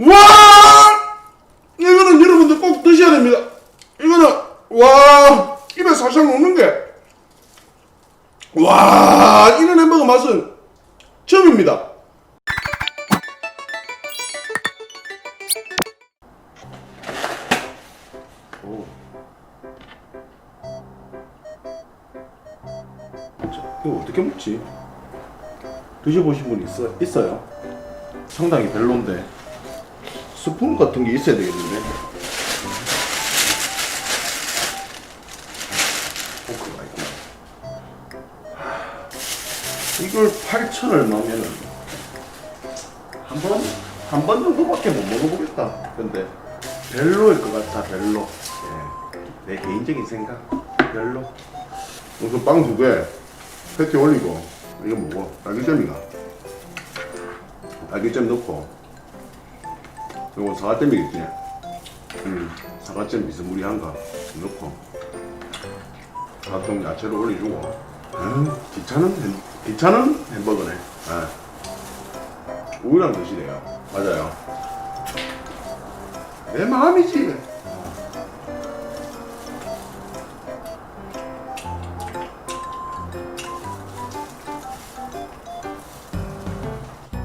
와! 이거는 여러분들 꼭 드셔야 됩니다. 이거는 와 입에 살짝 녹는 게 와, 이런 햄버거 맛은 처음입니다. 오. 자, 이거 어떻게 먹지? 드셔보신 분 있어, 있어요? 상당히 별론데 스푼 같은 게 있어야 되겠는데. 포크가 있구나. 하, 이걸 8천 얼마면은 한 번? 한 번 정도밖에 못 먹어보겠다. 근데 별로일 것 같아 별로. 예. 내 개인적인 생각 별로. 무슨 빵두 개 패티 올리고 이거 뭐고 딸기잼이가 딸기잼 넣고 이거 사과잼이겠지 음, 사과잼 비스무리한 거 넣고 각종 야채를 올려주고 음, 귀찮은 햄, 귀찮은 햄버거네 예. 우유랑 드시래요 맞아요 내 마음이지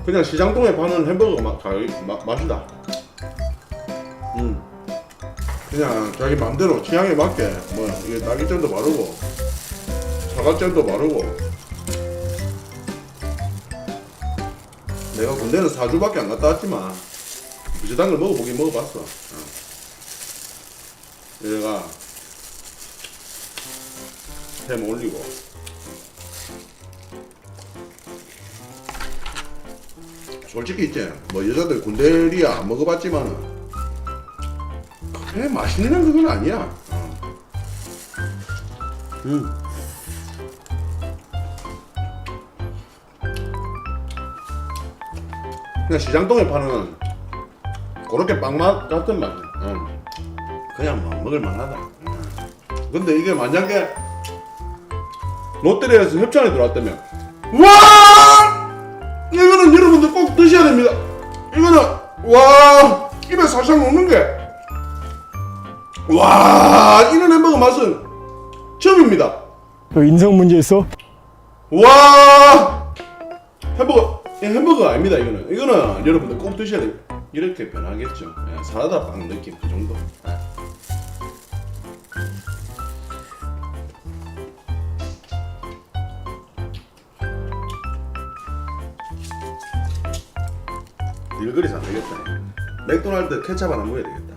그냥 시장동에 파는 햄버거 맛, 가격, 맛, 맛이다. 음. 그냥 자기 맘대로 취향에 맞게 뭐 이게 딸기잼도 바르고 사과잼도 바르고 내가 군대는 4주밖에 안 갔다 왔지만 비슷한 걸 먹어보긴 먹어봤어. 어. 얘가 햄 올리고 솔직히 있지 뭐 여자들 군대리야 안 먹어봤지만은 그래 맛있는 그건 아니야 어. 음. 그냥 시장동에 파는 그렇게 빵맛 같은 맛 음. 그냥 뭐 먹을 만하다 음. 근데 이게 만약에 롯데리아에서 협찬이 들어왔다면 와 이거는 여러분들 꼭 드셔야 됩니다. 이거는 와 입에 살짝 녹는 게 와 이런 햄버거 맛은 처음입니다. 너 인성 문제 있어? 와 햄버거 이 햄버거 아닙니다 이거는 이거는 여러분들 꼭 드셔야 돼요. 이렇게 변하겠죠. 예, 사라다 빵 느낌 그 정도. 예. 일거리 안 되겠다. 맥도날드 케찹 하나 먹어야 되겠다.